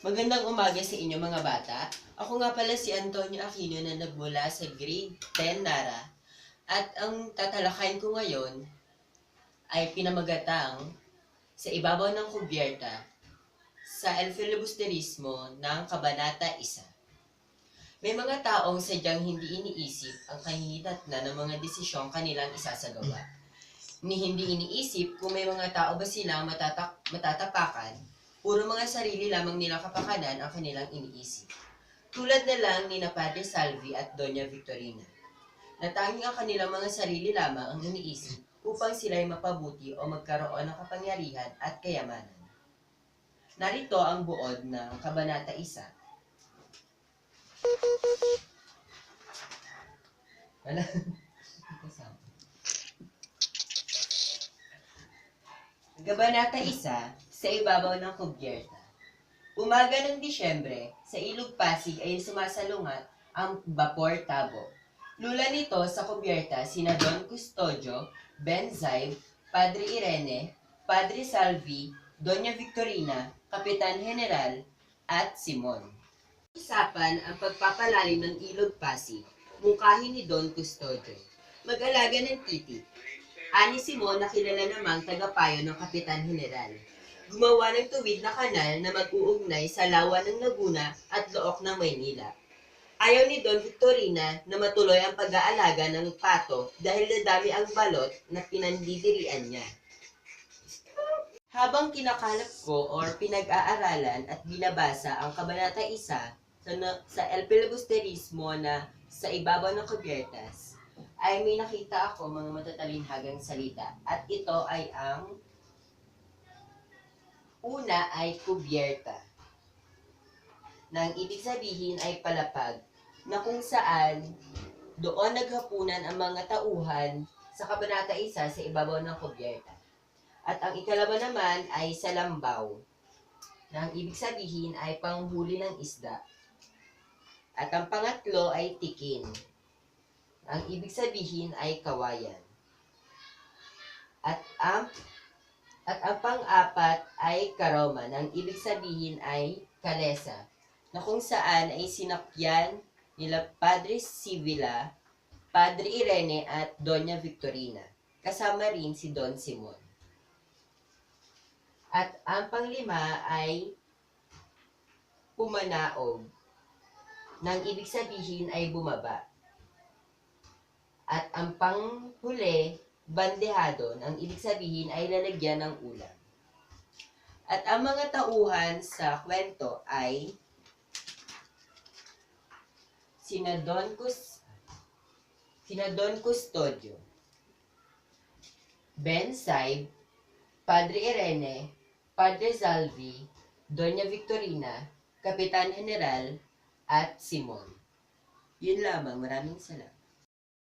Magandang umaga sa inyo mga bata. Ako nga pala si Antonio Aquino na nagmula sa grade 10 Nara. At ang tatalakayin ko ngayon ay pinamagatang sa ibabaw ng kubyerta sa El Filibusterismo ng Kabanata 1. May mga taong sadyang hindi iniisip ang kahihitatna ng mga desisyong kanilang isasagawa. Ni hindi iniisip kung may mga tao ba silang matatak matatapakan Puro mga sarili lamang nilang kapakanan ang kanilang iniisip. Tulad na lang ni Padre Salvi at Doña Victorina. Na tanging ang kanilang mga sarili lamang ang iniisip upang sila'y mapabuti o magkaroon ng kapangyarihan at kayamanan. Narito ang buod ng Kabanata 1. Wala. Kabanata 1 sa ibabaw ng kubyerta. Umaga ng Disyembre, sa Ilog Pasig ay sumasalungat ang Vapor Tabo. Lula nito sa kubyerta sina Don Custodio, Ben Zaib, Padre Irene, Padre Salvi, Doña Victorina, Kapitan General, at Simon. Usapan ang pagpapalalim ng Ilog Pasig, mungkahi ni Don Custodio. Mag-alaga ng titi. Ani Simon na kilala namang tagapayo ng Kapitan General gumawa ng tuwid na kanal na mag-uugnay sa lawa ng Laguna at Look ng Maynila. Ayaw ni Don Victorina na matuloy ang pag-aalaga ng pato dahil nadami ang balot na pinandidirian niya. Habang kinakalap ko or pinag-aaralan at binabasa ang Kabanata 1 sa, sa El Filibusterismo na sa ibabaw ng kubyertas, ay may nakita ako mga matatalinhagang salita at ito ay ang Una ay kubyerta. Nang ibig sabihin ay palapag na kung saan doon naghapunan ang mga tauhan sa Kabanata 1 sa ibabaw ng kubyerta. At ang ikalawa naman ay salambaw. Nang ibig sabihin ay panghuli ng isda. At ang pangatlo ay tikin. Ang ibig sabihin ay kawayan. At ang at ang pang-apat ay karoman. Ang ibig sabihin ay kalesa, na kung saan ay sinakyan nila Padre Sivila, Padre Irene at Doña Victorina. Kasama rin si Don Simon. At ang panglima ay pumanaog. Nang ibig sabihin ay bumaba. At ang panghuli bandehado, ang ibig sabihin ay lalagyan ng ulam. At ang mga tauhan sa kwento ay sina Don Cus sina Don Custodio, Ben Saib, Padre Irene, Padre Salvi, Doña Victorina, Kapitan General, at Simon. Yun lamang. Maraming salamat.